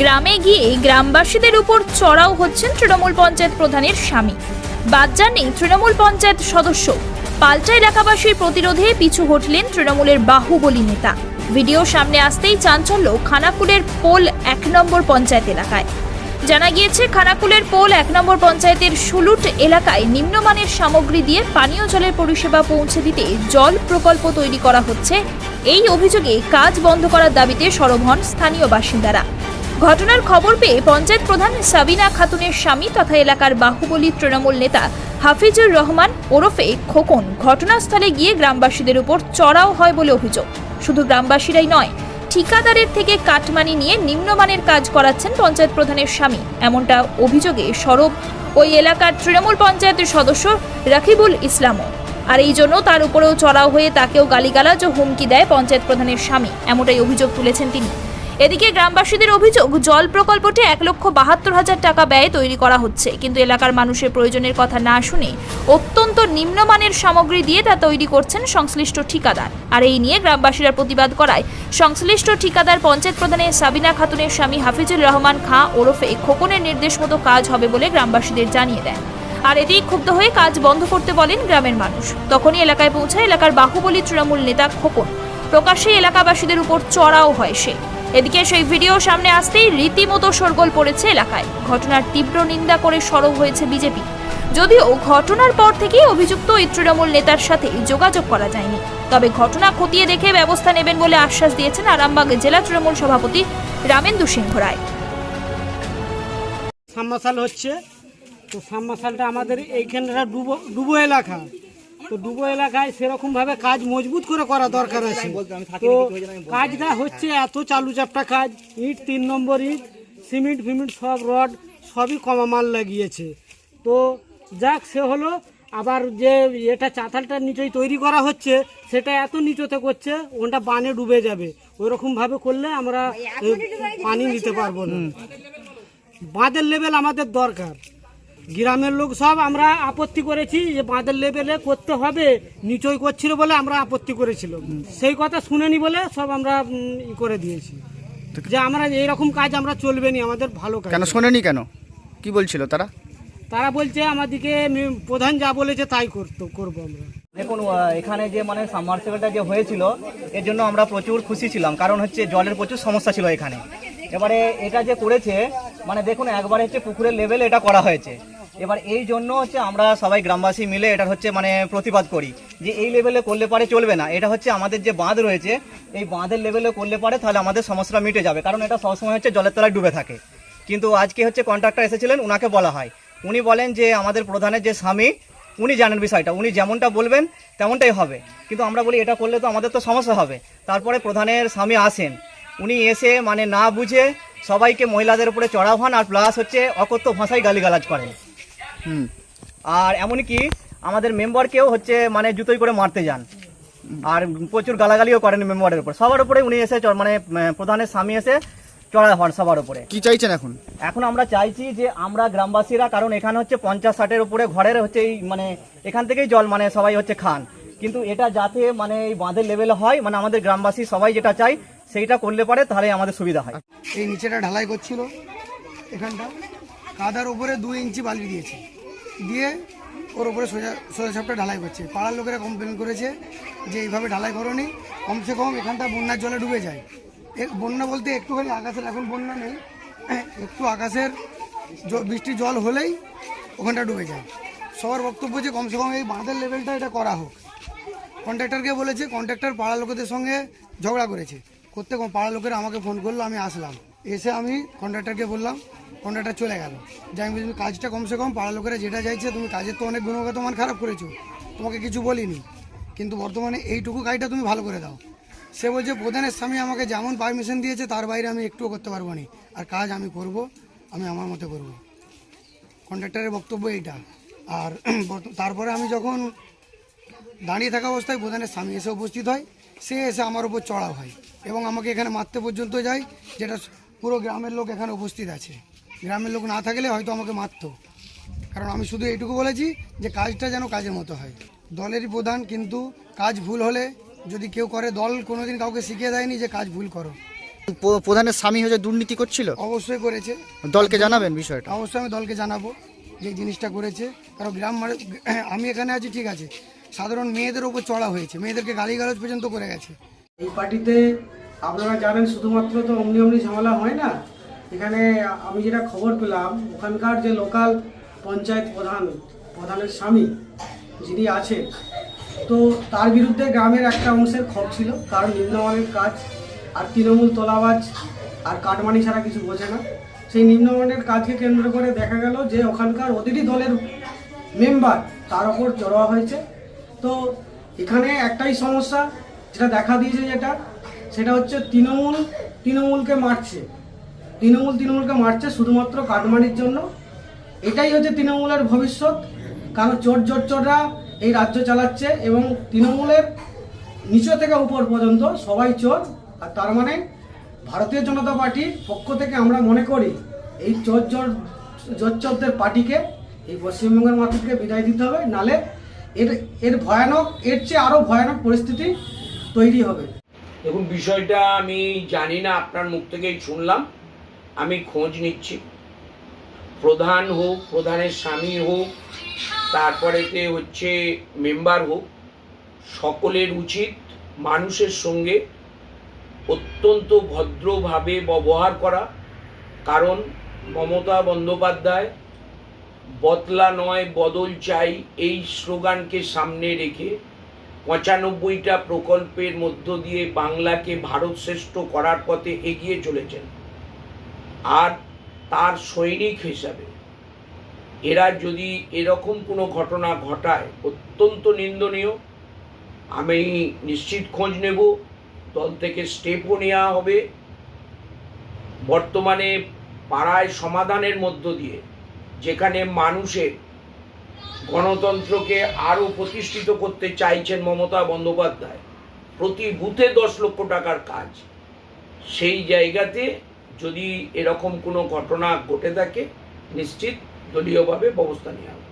গ্রামে গিয়ে গ্রামবাসীদের উপর চড়াও হচ্ছেন তৃণমূল পঞ্চায়েত প্রধানের স্বামী। বাদ যাননি তৃণমূল পঞ্চায়েত সদস্য। পাল্টা এলাকাবাসীর প্রতিরোধে পিছু হটলেন তৃণমূলের বাহুবলী নেতা। ভিডিও সামনে আসতেই চাঞ্চল্য, খানাপুরের পোল এক নম্বর পঞ্চায়েত এলাকায়। জানা গিয়েছে, খানাকুলের পোল এক নম্বর পঞ্চায়েতের সুলুট এলাকায় নিম্নমানের সামগ্রী দিয়ে পানীয় জলের পরিষেবা পৌঁছে দিতে জল প্রকল্প তৈরি করা হচ্ছে। এই অভিযোগে কাজ বন্ধ করার দাবিতে সরব হন স্থানীয় বাসিন্দারা। ঘটনার খবর পেয়ে পঞ্চায়েত প্রধান সাবিনা খাতুনের স্বামী তথা এলাকার বাহুবলী তৃণমূল নেতা হাফিজুর রহমান ওরফে খোকন ঘটনাস্থলে গিয়ে গ্রামবাসীদের উপর চড়াও হয় বলে অভিযোগ। শুধু গ্রামবাসীরাই নয় ঠিকাদারের থেকে কাটমানি নিয়ে নিম্নমানের কাজ করাচ্ছেন পঞ্চায়েত প্রধানের স্বামী। এমনটা অভিযোগে সরব ওই এলাকার তৃণমূল পঞ্চায়েতের সদস্য রাকিবুল ইসলামও। আর এই জন্য তার উপরেও চড়াও হয়ে তাকেও গালিগালাজ ও হুমকি দেয় পঞ্চায়েত প্রধানের স্বামী। এমনটাই অভিযোগ তুলেছেন তিনি। এদিকে গ্রামবাসীদের অভিযোগ, জল প্রকল্পটি এক লক্ষ বাহাত্তর হাজার টাকা ব্যয়ে তৈরি করা হচ্ছে। কিন্তু এলাকার মানুষের প্রয়োজনের কথা না শুনে অত্যন্ত নিম্নমানের সামগ্রী দিয়ে তা তৈরি করছেন সংশ্লিষ্ট ঠিকাদার। আর এই নিয়ে গ্রামবাসীরা প্রতিবাদ করায় সংশ্লিষ্ট ঠিকাদার পঞ্চায়েত প্রধানের সাবিনা খাতুনের স্বামী হাফিজুর রহমান খাঁ ওরফে খোকনের নির্দেশ মতো কাজ হবে বলে গ্রামবাসীদের জানিয়ে দেন। আর এতেই ক্ষুব্ধ হয়ে কাজ বন্ধ করতে বলেন গ্রামের মানুষ। তখনই এলাকায় পৌঁছায় এলাকার বাহুবলী তৃণমূল নেতা খোকন। প্রকাশ্যে এলাকাবাসীদের উপর চড়াও হয় সে। এদিকে সেই ভিডিও সামনে আসতেই রীতিমতো শোরগোল পড়েছে এলাকায়। ঘটনার তীব্র নিন্দা করে সরব হয়েছে বিজেপি। যদিও ঘটনার পর থেকেই অভিযুক্ত ওই তৃণমূল নেতার সাথে যোগাযোগ করা যায়নি। তবে ঘটনা খতিয়ে দেখে ব্যবস্থা নেবেন বলে আশ্বাস দিয়েছেন আরামবাগ জেলা তৃণমূল সভাপতি রামেন্দু সিংহ রায়। সাবমার্শাল হচ্ছে। তো সাবমার্শালটা আমাদের এইখানটা ডুবো ডুবো এলাকা। তো ডুবো এলাকায় সেরকমভাবে কাজ মজবুত করে করা দরকার আছে। তো কাজটা হচ্ছে এত চালু চাপটা কাজ ইট তিন নম্বর ইট সিমেন্ট ফিমেন্ট সব রড সবই কমা মাল লাগিয়েছে। তো যাক সে হলো আবার যে এটা চাতালটা নিচেই তৈরি করা হচ্ছে সেটা এত নিচতে করছে ওটা বানে ডুবে যাবে। ওইরকমভাবে করলে আমরা পানি নিতে পারব না। বাঁধের লেভেল আমাদের দরকার। গ্রামের লোক সব আমরা আপত্তি করেছি যে বাঁধের লেভেলে করতে হবে নিচই করছিল বলে আমরা আপত্তি করেছিল সেই কথা শুনেনি বলে সব আমরা ই করে দিয়েছি। যে আমরা এইরকম কাজ আমরা চলবে নি আমাদের ভালো কাজ। কেন শোনেনি কেন? কি বলছিল তারা? তারা বলছে আমাদেরকে প্রধান যা বলেছে তাই করতো করব আমরা। দেখুন এখানে যে মানে সাবমার্সিবলটা যে হয়েছিল এর জন্য আমরা প্রচুর খুশি ছিলাম কারণ হচ্ছে জলের প্রচুর সমস্যা ছিল এখানে। এবারে এটা যে করেছে মানে দেখুন একবারে হচ্ছে পুকুরের লেভেল এটা করা হয়েছে। এবার এই জন্য হচ্ছে আমরা সবাই গ্রামবাসী মিলে এটা হচ্ছে মানে প্রতিবাদ করি যে এই লেভেলে করলে পারে চলবে না। এটা হচ্ছে আমাদের যে বাঁধ রয়েছে, এই বাঁধের লেভেলে করলে পারে তাহলে আমাদের সমস্যাটা মিটে যাবে। কারণ এটা সবসময় হচ্ছে জলের তলায় ডুবে থাকে। কিন্তু আজকে হচ্ছে কন্ট্রাক্টর এসেছিলেন ওনাকে বলা হয়। উনি বলেন যে আমাদের প্রধানের যে স্বামী, উনি জানেন বিষয়টা। উনি যেমনটা বলবেন তেমনটাই হবে। কিন্তু আমরা বলি, এটা করলে তো আমাদের তো সমস্যা হবে। তারপরে প্রধানের স্বামী আসেন। উনি এসে মানে না বুঝে সবাইকে মহিলাদের উপরে চড়াও হন আর প্লাস হচ্ছে অকথ্য ভাষায় গালিগালাজ করেন। আর এমনকি আমাদের মেম্বারকেও হচ্ছে মানে জুতোই করে মারতে যান। আর প্রচুর গালাগালিও করেন মেম্বারের উপর। সবার উপরে উনি এসে মানে প্রধানের স্বামী এসে চড়া হন সবার উপরে। কি চাইছেন এখন? এখন আমরা চাইছি যে আমরা গ্রামবাসীরা কারণ এখানে হচ্ছে পঞ্চাশ ষাটের উপরে ঘরের হচ্ছে এই মানে এখান থেকেই জল মানে সবাই হচ্ছে খান। কিন্তু এটা যাতে মানে এই বাঁধের লেভেলে হয় মানে আমাদের গ্রামবাসী সবাই যেটা চাই সেইটা করলে পারে তাহলে আমাদের সুবিধা হয়। এই নিচেটা ঢালাই করছিল এখানটা। কাদার উপরে দুই ইঞ্চি বালি দিয়েছে। দিয়ে ওর উপরে সোজা সোজা সাপটা ঢালাই করছে। পাড়ার লোকেরা কমপ্লেন করেছে যে এইভাবে ঢালাই করনি। কমসে কম এখানটা বন্যার জলে ডুবে যায়। এ, বন্যা বলতে একটুখানি আকাশের, এখন বন্যা নেই। একটু আকাশের বৃষ্টির জল হলেই ওখানটা ডুবে যায়। সবার বক্তব্য যে কমসে কম এই বাঁধের লেভেলটা এটা করা হোক। কন্ট্রাক্টরকে বলেছে কন্ট্রাক্টর পাড়া লোকেদের সঙ্গে ঝগড়া করেছে। করতে পাড়া লোকেরা আমাকে ফোন করল, আমি আসলাম। এসে আমি কন্ট্রাক্টরকে বললাম কন্ট্রাক্টর চলে গেল। যে আমি তুমি কাজটা কমসে কম পাড়া লোকেরা যেটা চাইছে, তুমি কাজের তো অনেক গুণগত মান খারাপ করেছ। তোমাকে কিছু বলিনি। কিন্তু বর্তমানে এইটুকু কাজটা তুমি ভালো করে দাও। সে বলছে, প্রধানের স্বামী আমাকে যেমন পারমিশন দিয়েছে, তার বাইরে আমি একটুও করতে পারব না। আর কাজ আমি করব, আমি আমার মতো করব। কন্ট্রাক্টরের বক্তব্য এইটা। আর তারপরে আমি যখন দাঁড়িয়ে থাকা অবস্থায় প্রধানের স্বামী এসে উপস্থিত হয়, সে এসে আমার উপর চড়া হয় এবং আমাকে এখানে মারতে পর্যন্ত যায়, যেটা পুরো গ্রামের লোক এখানে উপস্থিত আছে। গ্রামের লোক না থাকলে হয়তো আমাকে মারতো। কারণ আমি শুধু এইটুকু বলেছি যে কাজটা যেন কাজের মতো হয়। দলেরই প্রধান কিন্তু কাজ ভুল হলে যদি কেউ করে দল কোনোদিন কাউকে শিখিয়ে দেয়নি যে কাজ ভুল করো। প্রধানের স্বামী হচ্ছে দুর্নীতি করছিল? অবশ্যই করেছে। দলকে জানাবেন বিষয়টা? অবশ্যই আমি দলকে জানাব যে জিনিসটা করেছে। কারণ গ্রাম মানে আমি এখানে আছি ঠিক আছে। সাধারণ মেয়েদের ওপর চড়া হয়েছে। মেয়েদেরকে গালিগালাজ পর্যন্ত করে গেছে। এই পার্টিতে আপনারা জানেন শুধুমাত্র তো অমনি অমনি ঝামেলা হয় না? এখানে আমি যেটা খবর পেলাম, ওখানকার যে লোকাল পঞ্চায়েত প্রধান, প্রধানের স্বামী যিনি আছে তো তার বিরুদ্ধে গ্রামের একটা অংশের ক্ষোভ ছিল, কারণ নিম্নমানের কাজ আর তৃণমূল তোলাবাজ আর কাটমানি ছাড়া কিছু বোঝে না। সেই নিম্নমানের কাজকে কেন্দ্র করে দেখা গেল যে ওখানকার অতিথি দলের মেম্বার তার ওপর জড়োয়া হয়েছে। তো এখানে একটাই সমস্যা যেটা দেখা দিয়েছে যেটা, সেটা হচ্ছে তৃণমূল, তৃণমূলকে মারছে। তৃণমূল তৃণমূলকে মারছে শুধুমাত্র কাটমানির জন্য। এটাই হচ্ছে তৃণমূলের ভবিষ্যৎ। কারণ চোর জোর চোররা এই রাজ্য চালাচ্ছে এবং তৃণমূলের নিচ থেকে উপর পর্যন্ত সবাই চোর। আর তার মানে ভারতীয় জনতা পার্টির পক্ষ থেকে আমরা মনে করি এই চোর জোর জোচ্চরদের পার্টিকে, এই পশ্চিমবঙ্গের মাটিকে বিদায় দিতে হবে। নালে এর এর ভয়ানক, এর চেয়ে আরও ভয়ানক পরিস্থিতি তৈরি হবে। দেখুন, বিষয়টা আমি জানি না, আপনার মুখ থেকেই শুনলাম। আমি খোঁজ নিচ্ছি। প্রধান হোক, প্রধানের স্বামী হোক তারপরেতে হচ্ছে মেম্বার হোক, সকলের উচিত মানুষের সঙ্গে অত্যন্ত ভদ্রভাবে ব্যবহার করা। কারণ মমতা বন্দ্যোপাধ্যায়, বদলা নয়, বদল চাই এই স্লোগানকে সামনে রেখে পঁচানব্বইটা প্রকল্পের মধ্য দিয়ে বাংলাকে ভারত শ্রেষ্ঠ করার পথে এগিয়ে চলেছেন। আর তার সৈনিক হিসাবে। এরা যদি এরকম কোনো ঘটনা ঘটায়, অত্যন্ত নিন্দনীয়। আমি নিশ্চিত খোঁজ নেব, দল থেকে স্টেপও নেওয়া হবে। বর্তমানে পাড়ায় সমাধানের মধ্য দিয়ে, যেখানে মানুষের গণতন্ত্রকে আরও প্রতিষ্ঠিত করতে চাইছেন মমতা বন্দ্যোপাধ্যায়, প্রতি বুথে দশ লক্ষ টাকার কাজ। সেই জায়গাতে যদি এরকম কোনো ঘটনা ঘটে থাকে নিশ্চিত দলীয়ভাবে ব্যবস্থা নেওয়া হবে।